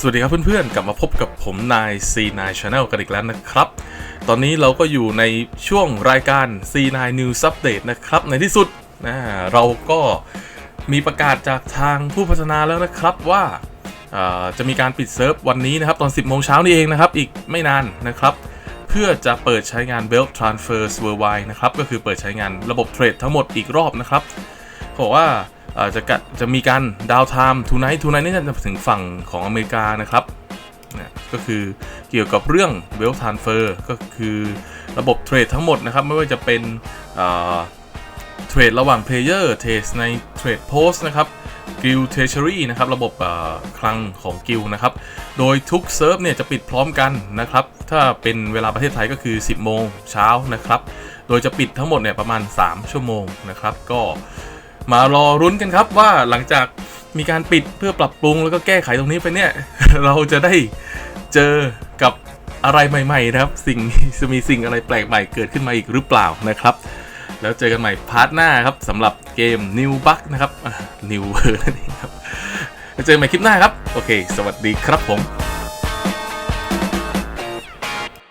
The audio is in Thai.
สวัสดีครับเพื่อนๆ กลับมาพบกับผมนาย C9 Channel กันอีกแล้วนะครับ ตอนนี้เราก็อยู่ในช่วงรายการ C9 News Update นะครับ ในที่สุดนะเราก็มีประกาศจากทางผู้พัฒนาแล้วนะครับว่าจะมีการปิดเซิร์ฟวันนี้นะครับ ตอน 10 โมงเช้านี่เองนะครับ อีกไม่นานนะครับ เพื่อจะเปิดใช้งาน Belt Transfers Worldwide นะครับ ก็คือเปิดใช้งานระบบเทรดทั้งหมดอีกรอบนะครับบอกว่า จะกัดจะมีการดาวไทม์ทูไนท์ทูไนท์นี่จะถึงฝั่งของอเมริกานะครับก็คือเกี่ยวกับเรื่องเวลทานเฟอร์ก็คือระบบเทรดทั้งหมดนะครับ ไม่ว่าจะเป็นเทรดระหว่างเพลเยอร์เทรดในเทรดโพสนะครับกิลเทเชอรี่นะครับระบบคลังของกิลนะครับ โดยทุกเซิร์ฟเนี่ยจะปิดพร้อมกันนะครับ ถ้าเป็นเวลาประเทศไทยก็คือ 10 โมงเช้านะครับ โดยจะปิดทั้งหมดเนี่ยประมาณ 3 ชั่วโมงนะครับ ก็ มารอรุ้นกันครับว่าหลังจากมีการปิดเพื่อปรับปรุงแล้วก็แก้ไขตรงนี้ไปเนี่ย เราจะได้เจอกับอะไรใหม่ๆนะครับ สิ่งจะมีสิ่งอะไรแปลกใหม่เกิดขึ้นมาอีกหรือเปล่านะครับ แล้วเจอกันใหม่พาร์ทหน้าครับสำหรับเกม New Bug นะครับ New นั่นเองครับเจอกันใหม่คลิปหน้าครับ โอเค สวัสดีครับผม